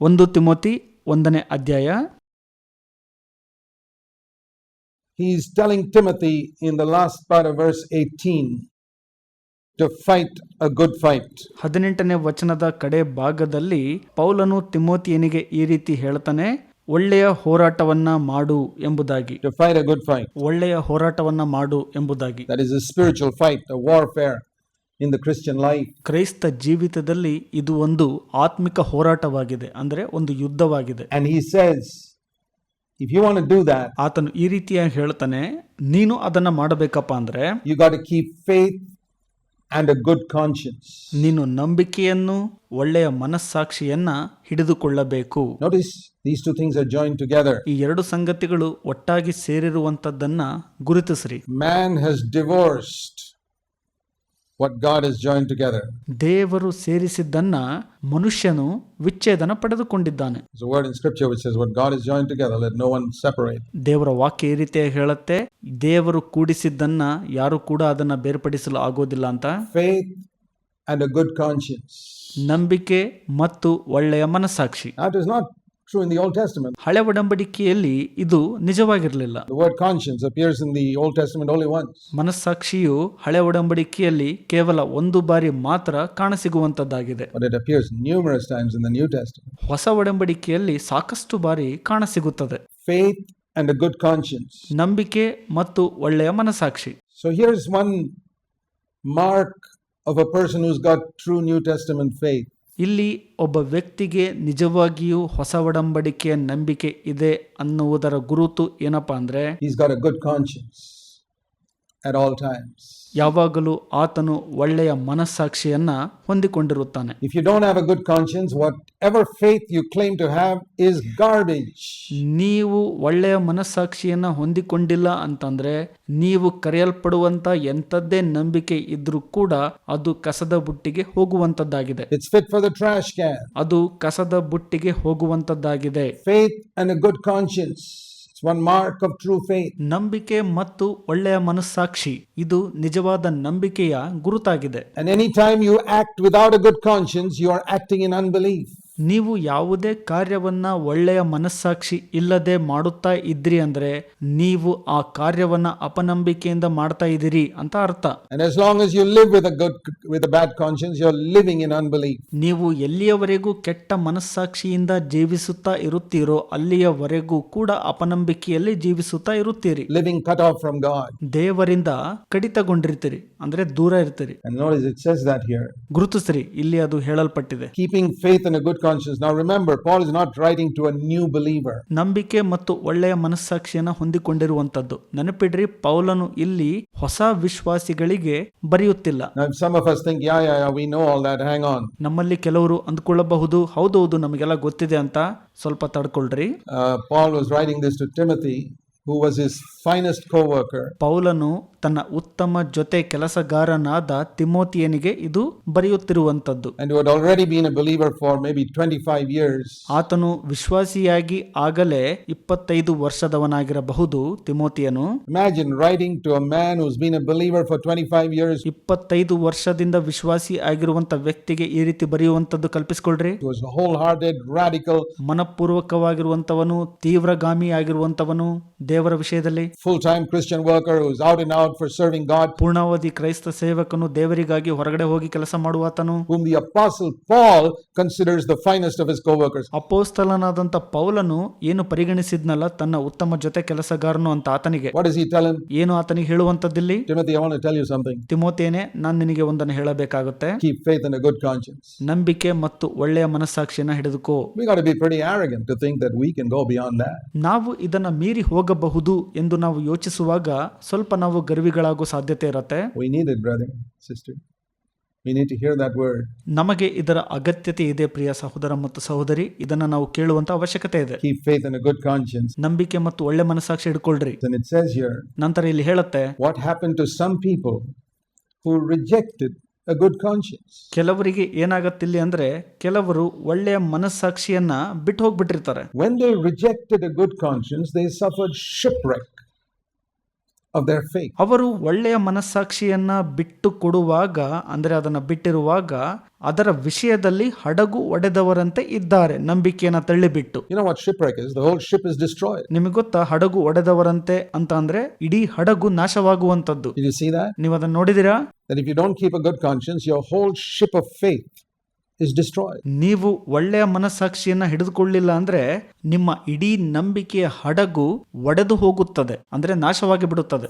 ಒಂದು ತಿಮೋತಿ ಒಂದನೇ ಅಧ್ಯಾಯ he's telling Timothy in the last part of verse 18 to fight a good fight. ಹದಿನೆಂಟನೇ ವಚನದ ಕಡೆ ಭಾಗದಲ್ಲಿ ಪೌಲನು ತಿಮೋತಿಯನಿಗೆ ಈ ರೀತಿ ಹೇಳ್ತಾನೆ ಒಳ್ಳೆಯ ಹೋರಾಟವನ್ನ ಮಾಡು ಎಂಬುದಾಗಿ To fight a good fight. ಒಳ್ಳೆಯ ಹೋರಾಟವನ್ನ ಮಾಡು ಎಂಬುದಾಗಿ That is a spiritual fight, a warfare in the Christian life ಕ್ರೈಸ್ತ ಜೀವಿತದಲ್ಲಿ ಇದು ಒಂದು ಆತ್ಮಿಕ ಹೋರಾಟವಾಗಿದೆ ಅಂದ್ರೆ ಒಂದು ಯುದ್ಧವಾಗಿದೆ. He says, if you want to do that, ಆತನು ಈ ರೀತಿಯಾಗಿ ಹೇಳ್ತಾನೆ ನೀನು ಅದನ್ನ ಮಾಡಬೇಕಪ್ಪ ಅಂದ್ರೆ you got keep faith faith and good conscience. ನೀನು ನಂಬಿಕೆಯನ್ನು ಒಳ್ಳೆಯ ಮನಸ್ಸಾಕ್ಷಿಯನ್ನ ಹಿಡಿದುಕೊಳ್ಳಬೇಕು. Notice these two things are join together ಈ ಎರಡು ಸಂಗತಿಗಳು ಒಟ್ಟಾಗಿ ಸೇರಿರುವಂತದ್ದನ್ನ ಗುರುತಿಸ್ರಿ. Man has divorced. What God is join together ದೇವರು ಸೇರಿಸಿದ್ದನ್ನ ಮನುಷ್ಯನು ವಿಚ್ಛೇದನ ಪಡೆದುಕೊಂಡಿದ್ದಾನೆ. ದೇವರ ವಾಕ್ಯ ಈ ರೀತಿ ಹೇಳುತ್ತೆ ದೇವರು ಕೂಡಿಸಿದ್ದನ್ನ ಯಾರು ಕೂಡ ಅದನ್ನ ಬೇರ್ಪಡಿಸಲು ಆಗೋದಿಲ್ಲ ಅಂತ. Faith and a good conscience ನಂಬಿಕೆ ಮತ್ತು ಒಳ್ಳೆಯ ಮನಸ್ಸಾಕ್ಷಿ. That is not true in the Old Testament. ಹಳೆ ಒಡಂಬಡಿಕೆಯಲ್ಲಿ ಇದು ನಿಜವಾಗಿರಲಿಲ್ಲ The word conscience appears in the Old Testament only once. ಮನಸ್ಸಾಕ್ಷಿಯು ಹಳೆ ಒಡಂಬಡಿಕೆಯಲ್ಲಿ ಕೇವಲ ಒಂದು ಬಾರಿ ಮಾತ್ರ ಕಾಣಸಿಗುವಂತದ್ದಾಗಿದೆ But it appears numerous times in the New Testament. ಹೊಸ ಒಡಂಬಡಿಕೆಯಲ್ಲಿ ಸಾಕಷ್ಟು ಬಾರಿ ಕಾಣಸಿಗುತ್ತದೆ Faith and a good conscience. ನಂಬಿಕೆ ಮತ್ತು ಒಳ್ಳೆಯ ಮನಸ್ಸಾಕ್ಷಿ So here's one mark of a person who's got true New Testament faith. ಇಲ್ಲಿ ಒಬ್ಬ ವ್ಯಕ್ತಿಗೆ ನಿಜವಾಗಿಯೂ ಹೊಸ ಒಡಂಬಡಿಕೆಯ ನಂಬಿಕೆ ಇದೆ ಅನ್ನುವುದರ ಗುರುತು ಏನಪ್ಪಾ ಅಂದ್ರೆ He's got a good conscience at all times. ಯಾವಾಗಲೂ ಆತನು ಒಳ್ಳೆಯ ಮನಸ್ಸಾಕ್ಷಿಯನ್ನ ಹೊಂದಿಕೊಂಡಿರುತ್ತಾನೆ If you don't have a good conscience, whatever faith you claim to have is garbage. ನೀವು ಒಳ್ಳೆಯ ಮನಸ್ಸಾಕ್ಷಿಯನ್ನ ಹೊಂದಿಕೊಂಡಿಲ್ಲ ಅಂತಂದ್ರೆ ನೀವು ಕರೆಯಲ್ಪಡುವಂತ entadde ನಂಬಿಕೆ ಇದ್ರೂ ಕೂಡ ಅದು ಕಸದ ಬುಟ್ಟಿಗೆ ಹೋಗುವಂತದ್ದಾಗಿದೆ It's fit for the trash can. ಅದು ಕಸದ ಬುಟ್ಟಿಗೆ ಹೋಗುವಂತದ್ದಾಗಿದೆ Faith and a good conscience. ನಂಬಿಕೆ ಮತ್ತು ಒಳ್ಳೆಯ ಮನಸ್ಸಾಕ್ಷಿ. ಇದು ನಿಜವಾದ ನಂಬಿಕೆಯ ಗುರುತಾಗಿದೆ. You act without a good conscience you are acting in unbelief ನೀವು ಯಾವುದೇ ಕಾರ್ಯವನ್ನ ಒಳ್ಳೆಯ ಮನಸ್ಸಾಕ್ಷಿ ಇಲ್ಲದೆ ಮಾಡುತ್ತಾ ಇದ್ರಿ ಅಂದ್ರೆ ನೀವು ಆ ಕಾರ್ಯವನ್ನ ಅಪನಂಬಿಕೆಯಿಂದ ಮಾಡ್ತಾ ಇದ್ದೀರಿ ಅಂತ ಅರ್ಥ. ನೀವು ಎಲ್ಲಿಯವರೆಗೂ ಕೆಟ್ಟ ಮನಸ್ಸಾಕ್ಷಿಯಿಂದ ಜೀವಿಸುತ್ತಾ ಇರುತ್ತೀರೋ ಅಲ್ಲಿಯವರೆಗೂ ಕೂಡ ಅಪನಂಬಿಕೆಯಲ್ಲಿ ಜೀವಿಸುತ್ತಾ ಇರುತ್ತೀರಿ. Living cut off from God ದೇವರಿಂದ ಕಡಿತಗೊಂಡಿರ್ತೀರಿ ಅಂದ್ರೆ ದೂರ ಇರ್ತೀರಿ. ಗುರುತಿಸ್ರಿ ಇಲ್ಲಿ ಅದು ಹೇಳಲ್ಪಟ್ಟಿದೆ. ಕೀಪಿಂಗ್ ಫೇತ್ ಗುಡ್ ನಂಬಿಕೆ ಮತ್ತು ಒಳ್ಳೆಯ ಮನಸ್ಸಾಕ್ಷಿಯನ್ನು ಹೊಂದಿಕೊಂಡಿರುವಂತದ್ದು ನೆನಪಿಡ್ರಿ ಪೌಲನು ಇಲ್ಲಿ ಹೊಸ ವಿಶ್ವಾಸಿಗಳಿಗೆ ಬರೆಯುತ್ತಿಲ್ಲ. ನಮ್ಮಲ್ಲಿ ಕೆಲವರು ಅಂದ್ಕೊಳ್ಳಬಹುದು ಹೌದೌದು ನಮಗೆಲ್ಲ ಗೊತ್ತಿದೆ ಅಂತ ಸ್ವಲ್ಪ ತಡ್ಕೊಳ್ರಿ. Paul was riding this to Timothy was is finest ಪೌಲನು ತನ್ನ ಉತ್ತಮ ಜೊತೆ ಕೆಲಸಗಾರನಾದ ತಿಮೋತಿಯನಿಗೆ ಇದು ಬರೆಯುತ್ತಿರುವಂತದ್ದು ಆತನು ವಿಶ್ವಾಸಿಯಾಗಿ ಆಗಲೇ ಇಪ್ಪತ್ತೈದು ವರ್ಷದವನಾಗಿರಬಹುದು ತಿಮೋತಿಯನು imagine writing to man been believer for twenty five years ಇಪ್ಪತ್ತೈದು ವರ್ಷದಿಂದ ವಿಶ್ವಾಸಿ ಆಗಿರುವಂತ ವ್ಯಕ್ತಿಗೆ ಈ ರೀತಿ ಬರೆಯುವಂತದ್ದು ಕಲ್ಪಿಸಿಕೊಳ್ರಿ. ಹೋಲ್ ಹಾರ್ಟೆಡ್ ರಾಡಿಕಲ್ ಮನಪೂರ್ವಕವಾಗಿರುವಂತವನು ತೀವ್ರಗಾಮಿ ಆಗಿರುವಂತವನು ದೇವರ ವಿಷಯದಲ್ಲಿ. Full time Christian worker job for serving ಪೂರ್ಣಾವಧಿ ಕ್ರೈಸ್ತ ಸೇವಕನು ದೇವರಿಗಾಗಿ ಹೊರಗಡೆ ಹೋಗಿ ಕೆಲಸ ಮಾಡುವತನು. Whom the Paul considers the finest of his coworkers ಅಪೋಸ್ತಲನಾದಂತ ಪೌಲನು ಏನು ಪರಿಗಣಿಸಿದ್ನಲ್ಲ ತನ್ನ ಉತ್ತಮ ಜೊತೆ ಕೆಲಸಗಾರನು ಅಂತ ಆತನಿಗೆ. ವಾಟ್ ಇಸ್ ಈ ಏನು ಆತನಿಗೆ ಹೇಳುವಂತದ್ದಿಲ್ಲಿ ಟಿಮೋತಿ ತಿಮೋತೇನೆ ನಾನು ನಿನಗೆ ಒಂದನ್ನ ಹೇಳಬೇಕಾಗುತ್ತೆ. Keep faith in a good conscience ನಂಬಿಕೆ ಮತ್ತು ಒಳ್ಳೆಯ ಮನಸ್ಸಾಕ್ಷಿಯನ್ನು ಹಿಡಿದುಕೋ. We got be pretty arrogant to think that we can go beyond that ನಾವು ಇದನ್ನ ಮೀರಿ ಹೋಗಬಹುದು ಎಂದು ನಾವು ಯೋಚಿಸುವಾಗ ಸ್ವಲ್ಪ ನಾವು ಗರ್ ಗರ್ವಿಗಳಾಗೋ ಸಾಧ್ಯತೆ ಇರುತ್ತೆ. ನಮಗೆ ಇದರ ಅಗತ್ಯತೆ ಇದೆ ಪ್ರಿಯ ಸಹೋದರ ಮತ್ತು ಸಹೋದರಿ ಇದನ್ನ ನಾವು ಕೇಳುವಂತ ಅವಶ್ಯಕತೆ ಇದೆ. ನಂಬಿಕೆ ಮತ್ತು ಒಳ್ಳೆ ಮನಸ್ಸಾಕ್ಷಿ here, ನಂತರ ಇಲ್ಲಿ ಹೇಳುತ್ತೆ what happen to some people who rejected a good conscience. ಕೆಲವರಿಗೆ ಏನಾಗತ್ತಿಲ್ಲಿ ಅಂದ್ರೆ ಕೆಲವರು ಒಳ್ಳೆಯ ಮನಸ್ಸಾಕ್ಷಿಯನ್ನ ಬಿಟ್ಟು ಹೋಗ್ಬಿಟ್ಟಿರ್ತಾರೆ when they rejected a good conscience they suffer faith. ಅವರು ಒಳ್ಳೆಯ ಮನಸ್ಸಾಕ್ಷಿಯನ್ನ ಬಿಟ್ಟು ಕೊಡುವಾಗ ಅಂದ್ರೆ ಅದನ್ನ ಬಿಟ್ಟಿರುವಾಗ ಅದರ ವಿಷಯದಲ್ಲಿ ಹಡಗು ಒಡೆದವರಂತೆ ಇದ್ದಾರೆ ನಂಬಿಕೆಯನ್ನ ತಳ್ಳಿಬಿಟ್ಟು. You know what shipwreck is? The whole ship is ನಿಮಗೆ ಗೊತ್ತಾ ಹಡಗು ಒಡೆದವರಂತೆ ಅಂತ ಅಂದ್ರೆ ಇಡೀ ಹಡಗು ನಾಶವಾಗುವಂತದ್ದು Did you see that? ನೀವು ಅದನ್ನ ನೋಡಿದಿರಾ That if you don't keep a good conscience, your whole ship of faith is destroy ನೀವು ಒಳ್ಳೆಯ ಮನಸ್ಸಾಕ್ಷಿಯನ್ನ ಹಿಡಿದುಕೊಳ್ಳಿಲ್ಲ ಅಂದ್ರೆ ನಿಮ್ಮ ಇಡೀ ನಂಬಿಕೆಯ ಹಡಗು ಒಡೆದು ಹೋಗುತ್ತದೆ ಅಂದ್ರೆ ನಾಶವಾಗಿ ಬಿಡುತ್ತದೆ.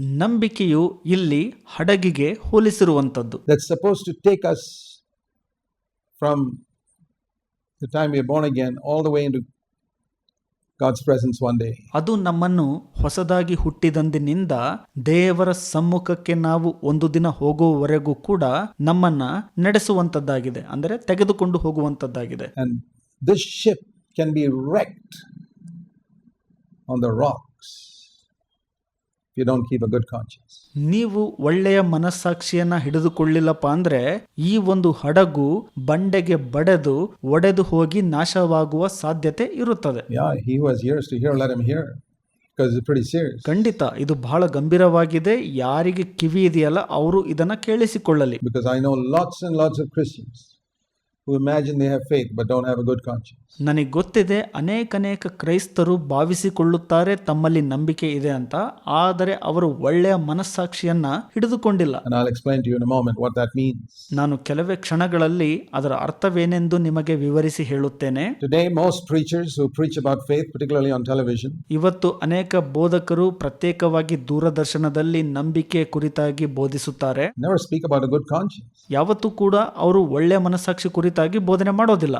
ನಂಬಿಕೆಯು ಇಲ್ಲಿ ಹಡಗಿಗೆ ಹೋಲಿಸಿರುವಂತದ್ದು suppose to take us from the time born again all the way God's presence one day. ಅದು ನಮ್ಮನ್ನು ಹೊಸದಾಗಿ ಹುಟ್ಟಿದಂದಿನಿಂದ ದೇವರ ಸಮ್ಮುಖಕ್ಕೆ ನಾವು ಒಂದು ದಿನ ಹೋಗುವವರೆಗೂ ಕೂಡ ನಮ್ಮನ್ನ ನಡೆಸುವಂತದ್ದಾಗಿದೆ. ಅಂದರೆ ತೆಗೆದುಕೊಂಡು ಹೋಗುವಂತದ್ದಾಗಿದೆ. And this ship can be wrecked on the rocks. You don't keep a good conscious ನೀವು ಒಳ್ಳೆಯ ಮನಸ್ಸಾಕ್ಷಿಯನ್ನ ಹಿಡಿದುಕೊಳ್ಳಿಲ್ಲಪ್ಪ ಅಂದ್ರೆ ಈ ಒಂದು ಹಡಗು ಬಂಡೆಗೆ ಬಡೆದು ಒಡೆದು ಹೋಗಿ ನಾಶವಾಗುವ ಸಾಧ್ಯತೆ ಇರುತ್ತದೆ. Yeah he was here to hear let him ಖಂಡಿತ ಇದು ಬಹಳ ಗಂಭೀರವಾಗಿದೆ. ಯಾರಿಗೆ ಕಿವಿ ಇದೆಯಲ್ಲ ಅವರು ಇದನ್ನ ಕೇಳಿಸಿಕೊಳ್ಳಲಿ. Because I know lots and lots of Christians imagine they have but don't have good conscience ನನಗೆ ಗೊತ್ತಿದೆ ಅನೇಕನೇಕ ಕ್ರೈಸ್ತರು ಭಾವಿಸಿಕೊಳ್ಳುತ್ತಾರೆ ತಮ್ಮಲ್ಲಿ ನಂಬಿಕೆ ಇದೆ ಅಂತ ಆದರೆ ಅವರು ಒಳ್ಳೆಯ ಮನಸ್ಸಾಕ್ಷಿಯನ್ನ ಹಿಡಿದುಕೊಂಡಿಲ್ಲ. ನಾನು ಕೆಲವೇ ಕ್ಷಣಗಳಲ್ಲಿ ಅದರ ಅರ್ಥವೇನೆಂದು ನಿಮಗೆ ವಿವರಿಸಿ ಹೇಳುತ್ತೇನೆ. ಇವತ್ತು ಅನೇಕ ಬೋಧಕರು ಪ್ರತ್ಯೇಕವಾಗಿ ದೂರದರ್ಶನದಲ್ಲಿ ನಂಬಿಕೆ ಕುರಿತಾಗಿ ಬೋಧಿಸುತ್ತಾರೆ. ಯಾವತ್ತೂ ಕೂಡ ಅವರು ಒಳ್ಳೆಯ ಮನಸ್ಸಾಕ್ಷಿ ಕುರಿತಾಗಿ ಬೋಧನೆ ಮಾಡೋದಿಲ್ಲ.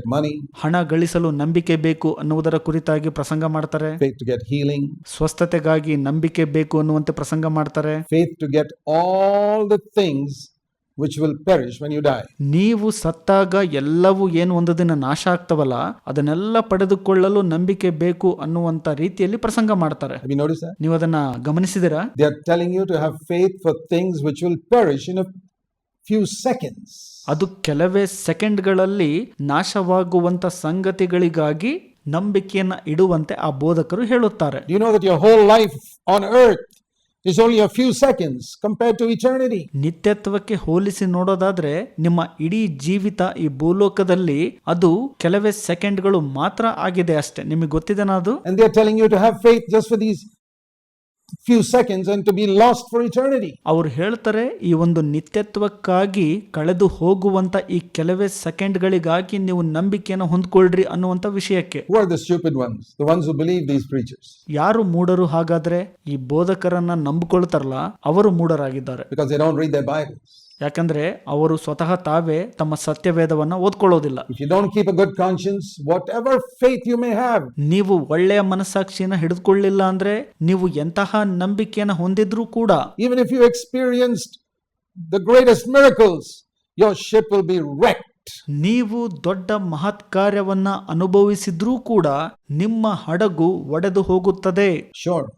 Get money, ಹಣ ಗಳಿಸಲು ನಂಬಿಕೆ ಬೇಕು ಅನ್ನುವುದರ ಕುರಿತಾಗಿ ಪ್ರಸಂಗ ಮಾಡ್ತಾರೆ faith to get healing, ಸ್ವಸ್ಥತೆಗಾಗಿ ನಂಬಿಕೆ ಬೇಕು ಅನ್ನುವಂತೆ ಪ್ರಸಂಗ ಮಾಡ್ತಾರೆ faith to get all the things which will perish when you die. ನೀವು ಸತ್ತಾಗ ಎಲ್ಲವೂ ಏನು ಒಂದು ದಿನ ನಾಶ ಆಗ್ತವಲ್ಲ ಅದನ್ನೆಲ್ಲ ಪಡೆದುಕೊಳ್ಳಲು ನಂಬಿಕೆ ಬೇಕು ಅನ್ನುವಂತ ರೀತಿಯಲ್ಲಿ ಪ್ರಸಂಗ ಮಾಡ್ತಾರೆ Have you noticed that? ನೀವು ಅದನ್ನ ಗಮನಿಸಿದಿರಾ They are telling you to have faith for things which will perish in a few seconds. ಅದು ಕೆಲವೇ ಸೆಕೆಂಡ್ಗಳಲ್ಲಿ ನಾಶವಾಗುವಂತ ಸಂಗತಿಗಳಿಗಾಗಿ ನಂಬಿಕೆಯನ್ನ ಇಡುವಂತೆ ಆ ಬೋಧಕರು ಹೇಳುತ್ತಾರೆ you know that your whole life on earth is only a few seconds compared to eternity? ನಿತ್ಯತ್ವಕ್ಕೆ ಹೋಲಿಸಿ ನೋಡೋದಾದ್ರೆ ನಿಮ್ಮ ಇಡೀ ಜೀವಿತ ಈ ಭೂಲೋಕದಲ್ಲಿ ಅದು ಕೆಲವೇ ಸೆಕೆಂಡ್ಗಳು ಮಾತ್ರ ಆಗಿದೆ ಅಷ್ಟೇ ನಿಮಗೆ ಗೊತ್ತಿದೆನಾ ಅದು And they're telling you to have faith just for these few seconds and to be lost for eternity ಅವರು ಹೇಳ್ತಾರೆ ಈ ಒಂದು ನಿತ್ಯತ್ವಕ್ಕಾಗಿ ಕಳೆದು ಹೋಗುವಂತ ಈ ಕೆಲವೇ ಸೆಕೆಂಡ್ ಗಳಿಗಾಗಿ ನೀವು ನಂಬಿಕೆಯನ್ನು ಹೊಂದ್ಕೊಳ್ರಿ ಅನ್ನುವಂತ ವಿಷಯಕ್ಕೆ. ಯಾರು ಮೂಡರು ಹಾಗಾದ್ರೆ? ಈ ಬೋಧಕರನ್ನ ನಂಬಿಕೊಳ್ತಾರಲ್ಲ ಅವರು ಮೂಡರಾಗಿದ್ದಾರೆ ಯಾಕಂದ್ರೆ ಅವರು ಸ್ವತಃ ತಾವೇ ತಮ್ಮ ಸತ್ಯ ವೇದವನ್ನು ಓದ್ಕೊಳ್ಳೋದಿಲ್ಲ ನೀವು ಒಳ್ಳೆಯ ಮನಸ್ಸಾಕ್ಷಿಯನ್ನು ಹಿಡಿದುಕೊಳ್ಳಿಲ್ಲ ಅಂದ್ರೆ ನೀವು ಎಂತಹ ನಂಬಿಕೆಯನ್ನು ಹೊಂದಿದ್ರು ಕೂಡ even if you experience the greatest miracles your ship will be wreck ನೀವು ದೊಡ್ಡ ಮಹತ್ ಕಾರ್ಯವನ್ನ ಅನುಭವಿಸಿದ್ರೂ ಕೂಡ ನಿಮ್ಮ ಹಡಗು ಒಡೆದು ಹೋಗುತ್ತದೆ. Shore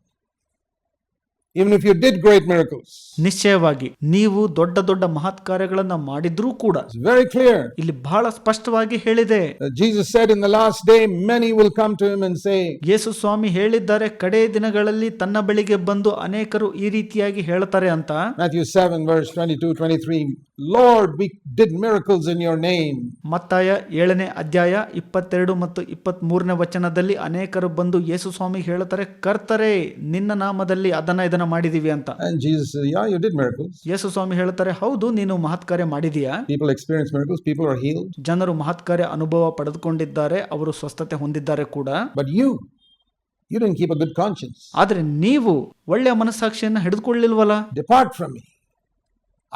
Even if you did great miracles, ನಿಶ್ಚಯವಾಗಿ ನೀವು ದೊಡ್ಡ ದೊಡ್ಡ ಮಹತ್ ಕಾರ್ಯಗಳನ್ನು ಮಾಡಿದ್ರೂ ಕೂಡ ವೆರಿ very clear. ಇಲ್ಲಿ ಬಹಳ ಸ್ಪಷ್ಟವಾಗಿ ಹೇಳಿದೆ Jesus said in the last day, many will come to him and say, ಯೇಸು ಸ್ವಾಮಿ ಹೇಳಿದ್ದಾರೆ ಕಡೇ ದಿನಗಳಲ್ಲಿ ತನ್ನ ಬಳಿಗೆ ಬಂದು ಅನೇಕರು ಈ ರೀತಿಯಾಗಿ ಹೇಳ್ತಾರೆ ಅಂತ Matthew 7, verse 22 23, Lord, we did miracles in your name ಮತ್ತಾಯ ಏಳನೇ ಅಧ್ಯಾಯ ಇಪ್ಪತ್ತೆರಡು ಮತ್ತು ಇಪ್ಪತ್ತ್ ಮೂರನೇ ವಚನದಲ್ಲಿ ಅನೇಕರು ಬಂದು ಯೇಸು ಸ್ವಾಮಿ ಹೇಳ್ತಾರೆ ಕರ್ತರೆ ನಿನ್ನ ನಾಮದಲ್ಲಿ ಅದನ್ನ ಇದನ್ನ ಮಾಡಿದೀವಿ ಅಂತ. Jesus yeah you did miracles ಯೇಸು ಸ್ವಾಮಿ ಹೇಳ್ತಾರೆ ಹೌದು ನೀನು ಮಹತ್ ಕಾರ್ಯ ಮಾಡಿದೀಯಾ. People experience miracles people are heal ಜನರು ಮಹತ್ ಕಾರ್ಯ ಅನುಭವ ಪಡೆದುಕೊಂಡಿದ್ದಾರೆ ಅವರು ಸ್ವಸ್ಥತೆ ಹೊಂದಿದ್ದಾರೆ ಕೂಡ. But you you don't keep a good conscience ಆದ್ರೆ ನೀವು ಒಳ್ಳೆಯ ಮನಸ್ಸಾಕ್ಷಿಯನ್ನು ಹಿಡಿದುಕೊಳ್ಳಿಲ್ವಲ್ಲ? Depart from me.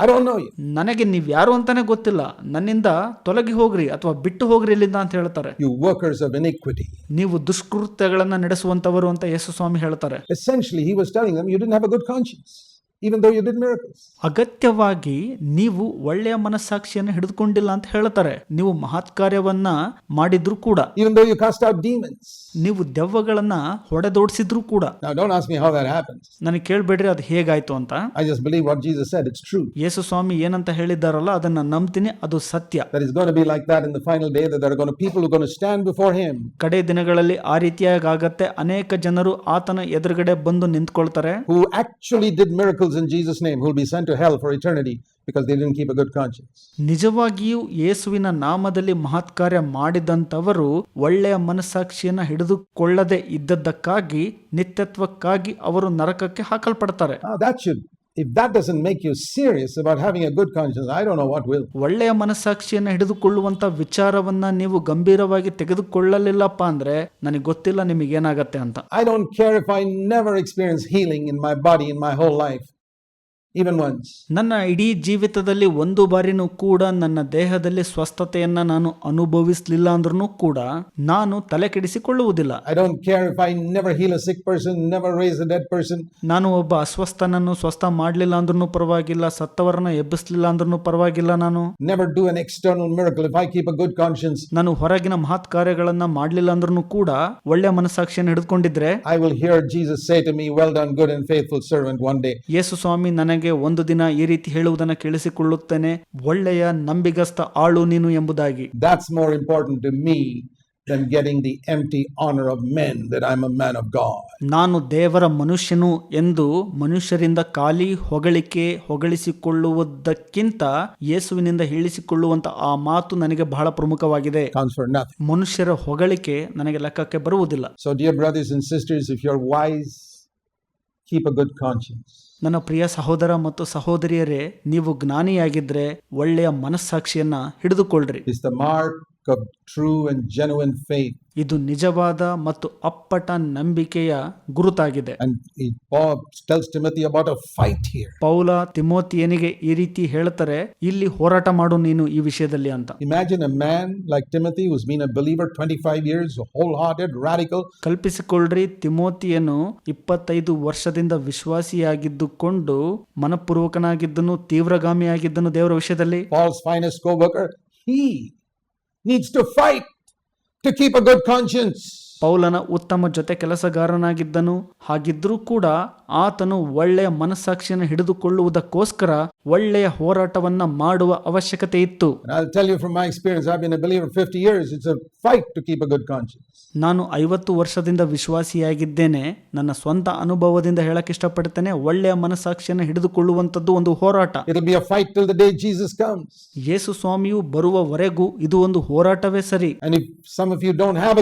I know ನನಗೆ ನೀವು ಯಾರು ಅಂತಾನೆ ಗೊತ್ತಿಲ್ಲ. ನನ್ನಿಂದ ತೊಲಗಿ ಹೋಗ್ರಿ ಅಥವಾ ಬಿಟ್ಟು ಹೋಗ್ರಿ ಇಲ್ಲಿಂದ ಅಂತ ಹೇಳ್ತಾರೆ. ಯು ವರ್ಕರ್ಸ್ ಆಫ್ ಎನ್ ನೀವು ದುಷ್ಕೃತ್ಯಗಳನ್ನ ನಡೆಸುವಂತವರು ಅಂತ ಯೇಸು ಸ್ವಾಮಿ ಹೇಳ್ತಾರೆ. Essentially he was telling them you didn't have a good conscience even though you did miracles ಅಗತ್ಯವಾಗಿ ನೀವು ಒಳ್ಳೆಯ ಮನಸ್ಸಾಕ್ಷಿಯನ್ನು ಹಿಡಿದುಕೊಂಡಿಲ್ಲ ಅಂತ ಹೇಳ್ತಾರೆ. ನೀವು ಮಹಾತ್ಕಾರ್ಯವನ್ನ ಮಾಡಿದ್ರು ಕೂಡ. Even though you cost of demons ನೀವು ದೆವ್ವಗಳನ್ನ ಹೊಡೆದೋಡಿಸಿದ್ರು ಕೂಡ ನನಗೆ ಕೇಳ್ಬೇಡ್ರಿ ಅದು ಹೇಗಾಯ್ತು ಅಂತ. I just believe what Jesus said it's true ಯೇಸು ಸ್ವಾಮಿ ಏನಂತ ಹೇಳಿದ್ದಾರಲ್ಲ ಅದನ್ನ ನಂಬ್ತೀನಿ ಅದು ಸತ್ಯ. That is gonna be like that in the final day that are gonna people gonna stand before him ಕಡೇ ದಿನಗಳಲ್ಲಿ ಆ ರೀತಿಯಾಗಿ ಆಗುತ್ತೆ ಅನೇಕ ಜನರು ಆತನ ಎದುರುಗಡೆ ಬಂದು ನಿಂತ್ಕೊಳ್ತಾರೆ. Who actually did miracles in Jesus name who be sent to help for eternity because they didn't keep a good conscience. ನಿಜವಾಗಿಯೂ ಯೇಸುವಿನ ನಾಮದಲ್ಲಿ ಮಹತ್ಕಾರ್ಯ ಮಾಡಿದಂಥವರು ಒಳ್ಳೆಯ ಮನಸ್ಸಾಕ್ಷಿಯನ್ನ ಹಿಡಿದುಕೊಳ್ಳದೆ ಇದ್ದದ್ದಕ್ಕಾಗಿ ನಿತ್ಯತ್ವಕ್ಕಾಗಿ ಅವರು ನರಕಕ್ಕೆ ಹಾಕಲ್ಪಡ್ತಾರೆ Now, that should, if that doesn't make you serious about having a good conscience, I don't know what will. ಒಳ್ಳೆಯ ಮನಸ್ಸಾಕ್ಷಿಯನ್ನು ಹಿಡಿದುಕೊಳ್ಳುವಂತ ವಿಚಾರವನ್ನ ನೀವು ಗಂಭೀರವಾಗಿ ತೆಗೆದುಕೊಳ್ಳಲಿಲ್ಲಪ್ಪ ಅಂದ್ರೆ ನನಗೆ ಗೊತ್ತಿಲ್ಲ ನಿಮಗೇನಾಗತ್ತೆ ಅಂತ I don't care if I never experience healing in my body in my whole life, even once ನನ್ನ ಇಡೀ ಜೀವಿತದಲ್ಲಿ ಒಂದು ಬಾರಿನೂ ಕೂಡ ನನ್ನ ದೇಹದಲ್ಲಿ ಸ್ವಸ್ಥತೆಯನ್ನ ನಾನು ಅನುಭವಿಸಲಿಲ್ಲ ಅಂದ್ರೂ ಕೂಡ ನಾನು ತಲೆ ಕೆಡಿಸಿಕೊಳ್ಳುವುದಿಲ್ಲ. I don't care if I never heal a sick person never raise a dead person ನಾನು ಒಬ್ಬ ಅಸ್ವಸ್ಥನನ್ನು ಸ್ವಸ್ಥ ಮಾಡಲಿಲ್ಲ ಅಂದ್ರೂ ಪರವಾಗಿಲ್ಲ ಸತ್ತವರನ್ನ ಎಬ್ಬಿಸಲಿಲ್ಲ ಅಂದ್ರೂ ಪರವಾಗಿಲ್ಲ ನಾನು. Never do an external miracle if I keep a good conscience ನಾನು ಹೊರಗಿನ ಮಹತ್ ಕಾರ್ಯಗಳನ್ನ ಮಾಡಲಿಲ್ಲ ಅಂದ್ರೂ ಕೂಡ ಒಳ್ಳೆ ಮನಸ್ಸಾಕ್ಷಿಯನ್ನು ಹಿಡಿದುಕೊಂಡಿದ್ರೆ I will hear Jesus say to me well done good and faithful servant one day ಯೇಸು ಸ್ವಾಮಿ ನನಗೆ ಒಂದು ದಿನ ಈ ರೀತಿ ಹೇಳುವುದನ್ನು ಕೇಳಿಸಿಕೊಳ್ಳುತ್ತೇನೆ. ಒಳ್ಳೆಯ ನಂಬಿಗಸ್ತ ಆಳು ನೀನು ಎಂಬುದಾಗಿ. That's more important to me than getting the empty honour of men that I'm a man of God. ನಾನು ದೇವರ ಮನುಷ್ಯನು ಎಂದು ಮನುಷ್ಯರಿಂದ ಖಾಲಿ ಹೊಗಳಿಕೆ ಹೊಗಳಿಸಿಕೊಳ್ಳುವುದಕ್ಕಿಂತ ಯೇಸುವಿನಿಂದ ಹೇಳಿಸಿಕೊಳ್ಳುವಂತ ಆ ಮಾತು ನನಗೆ ಬಹಳ ಪ್ರಮುಖವಾಗಿದೆ. ಮನುಷ್ಯರ ಹೊಗಳಿಕೆ ನನಗೆ ಲೆಕ್ಕಕ್ಕೆ ಬರುವುದಿಲ್ಲ. So dear brothers and sisters if your voice keep a good conscience ನನ್ನ ಪ್ರಿಯ ಸಹೋದರ ಮತ್ತು ಸಹೋದರಿಯರೇ ನೀವು ಜ್ಞಾನಿಯಾಗಿದ್ರೆ ಒಳ್ಳೆಯ ಮನಸ್ಸಾಕ್ಷಿಯನ್ನ ಹಿಡಿದುಕೊಳ್ಳ್ರಿ. of true and genuine faith. ಇದು ನಿಜವಾದ ಮತ್ತು ಅಪ್ಪಟ ನಂಬಿಕೆಯ ಗುರುತಾಗಿದೆ. ಪೌಲ ತಿಮೋತಿಯನಿಗೆ ಈ ರೀತಿ ಹೇಳ್ತಾರೆ ಇಲ್ಲಿ ಹೋರಾಟ ಮಾಡು ನೀನು ಈ ವಿಷಯದಲ್ಲಿ ಅಂತ. Imagine a man like Timothy who's been a believer 25 years whole hearted radical ಕಲ್ಪಿಸಿಕೊಳ್ಳ್ರಿ ತಿಮೋತಿಯನ್ನು ಇಪ್ಪತ್ತೈದು ವರ್ಷದಿಂದ ವಿಶ್ವಾಸಿಯಾಗಿದ್ದುಕೊಂಡು ಮನಪೂರ್ವಕನಾಗಿದ್ದನು ತೀವ್ರಗಾಮಿಯಾಗಿದ್ದನು ದೇವರ ವಿಷಯದಲ್ಲಿ. Paul's finest coworker he needs to fight to keep a good conscience. ಪೌಲನ ಉತ್ತಮ ಜೊತೆ ಕೆಲಸಗಾರನಾಗಿದ್ದನು ಹಾಗಿದ್ರೂ ಕೂಡ ಆತನು ಒಳ್ಳೆಯ ಮನಸ್ಸಾಕ್ಷಿಯನ್ನು ಹಿಡಿದುಕೊಳ್ಳುವುದಕ್ಕೋಸ್ಕರ ಒಳ್ಳೆಯ ಹೋರಾಟವನ್ನ ಮಾಡುವ ಅವಶ್ಯಕತೆ ಇತ್ತು And I'll tell you from my experience, I've been a believer 50 years. It's a fight to keep a good conscience. ನಾನು ಐವತ್ತು ವರ್ಷದಿಂದ ವಿಶ್ವಾಸಿಯಾಗಿದ್ದೇನೆ ನನ್ನ ಸ್ವಂತ ಅನುಭವದಿಂದ ಹೇಳಕ್ ಇಷ್ಟಪಡ್ತೇನೆ ಒಳ್ಳೆಯ ಮನಸ್ಸಾಕ್ಷಿಯನ್ನು ಹಿಡಿದುಕೊಳ್ಳುವಂತದ್ದು ಒಂದು ಹೋರಾಟ. ಯೇಸು ಸ್ವಾಮಿಯು ಬರುವವರೆಗೂ ಇದು ಒಂದು ಹೋರಾಟವೇ ಸರಿ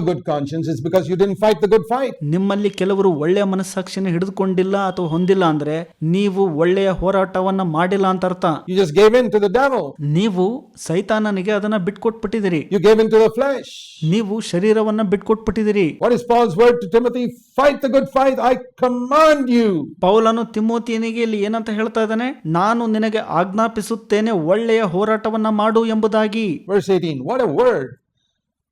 good if because you didn't fight the good fight ನಿಮ್ಮಲ್ಲಿ ಕೆಲವರು ಒಳ್ಳೆಯ ಮನಸ್ಸಾಕ್ಷಿನ ಹಿಡಿದುಕೊಂಡಿಲ್ಲ ಅಥವಾ ಹೊಂದಿಲ್ಲ ಅಂದ್ರೆ ನೀವು ಒಳ್ಳೆಯ ಹೋರಾಟವನ್ನ ಮಾಡಿಲ್ಲ ಅಂತ ಅರ್ಥ. You just gave in to the ನೀವು ಸೈತಾನನಿಗೆ ಅದನ್ನ ಬಿಟ್ಕೊಟ್ಬಿಟ್ಟಿದ್ದೀರಿ. You gave in to the flesh ನೀವು ಶರೀರವನ್ನ ಬಿಟ್ಕೊಟ್ಬಿಟ್ಟಿದ್ದೀರಿ. What is Paul's word to Timothy fight the good fight I command you ಪೌಲನು ತಿಮ್ಮೋತಿಯನಿಗೆ ಇಲ್ಲಿ ಏನಂತ ಹೇಳ್ತಾ ಇದ್ದಾನೆ? ನಾನು ನಿನಗೆ ಆಜ್ಞಾಪಿಸುತ್ತೇನೆ ಒಳ್ಳೆಯ ಹೋರಾಟವನ್ನ ಮಾಡು ಎಂಬುದಾಗಿ. Verse what a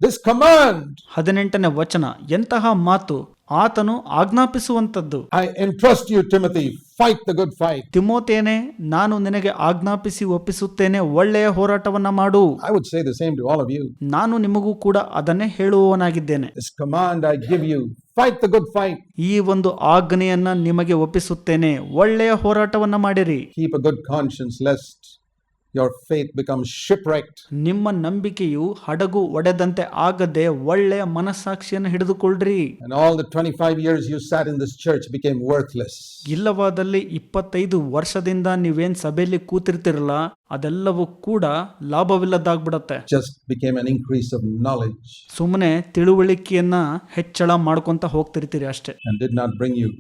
This command. ಹದಿನೆಂಟನೇ ವಚನ ಎಂತಹ ಮಾತು ಆತನು ಆಜ್ಞಾಪಿಸುವಂತದ್ದು I entrust you, Timothy. Fight the good fight. ತಿಮೋತೇನೆ ನಾನು ನಿನಗೆ ಆಜ್ಞಾಪಿಸಿ ಒಪ್ಪಿಸುತ್ತೇನೆ ಒಳ್ಳೆಯ ಹೋರಾಟವನ್ನ ಮಾಡು I would say the same to all of you. ನಾನು ನಿಮಗೂ ಕೂಡ ಅದನ್ನೇ ಹೇಳುವವನಾಗಿದ್ದೇನೆ This command I give you. Fight the good fight. ಈ ಒಂದು ಆಜ್ಞೆಯನ್ನ ನಿಮಗೆ ಒಪ್ಪಿಸುತ್ತೇನೆ ಒಳ್ಳೆಯ ಹೋರಾಟವನ್ನ ಮಾಡಿರಿ Keep a good conscience, lest your faith becomes shipwrecked. ನಿಮ್ಮ ನಂಬಿಕೆಯು ಹಡಗು ಒಡೆದಂತೆ ಆಗದೆ ಒಳ್ಳೆಯ ಮನಸ್ಸಾಕ್ಷಿಯನ್ನು ಹಿಡಿದುಕೊಳ್ಳ್ರಿ And all the 25 years you sat in this church became worthless. ಇಲ್ಲವಾದಲ್ಲಿ ಇಪ್ಪತ್ತೈದು ವರ್ಷದಿಂದ ನೀವೇನ್ ಸಭೆಯಲ್ಲಿ ಕೂತಿರ್ತಿರಲ್ಲ ಅದೆಲ್ಲವೂ ಕೂಡ ಲಾಭವಿಲ್ಲದಾಗ್ಬಿಡತ್ತೆ Just became an increase of knowledge ಸುಮ್ಮನೆ ತಿಳುವಳಿಕೆಯನ್ನ ಹೆಚ್ಚಳ ಮಾಡ್ಕೊಂತ ಹೋಗ್ತಿರ್ತೀರಿ ಅಷ್ಟೇ and did not bring you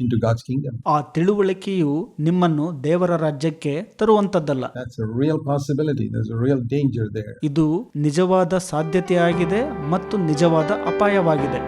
into God's kingdom. ಆ ತಿಳುವಳಿಕೆಯು ನಿಮ್ಮನ್ನು ದೇವರ ರಾಜ್ಯಕ್ಕೆ ತರುವಂತದ್ದಲ್ಲ That's a real possibility. There's a real danger there. ಇದು ನಿಜವಾದ ಸಾಧ್ಯತೆಯಾಗಿದೆ ಮತ್ತು ನಿಜವಾದ ಅಪಾಯವಾಗಿದೆ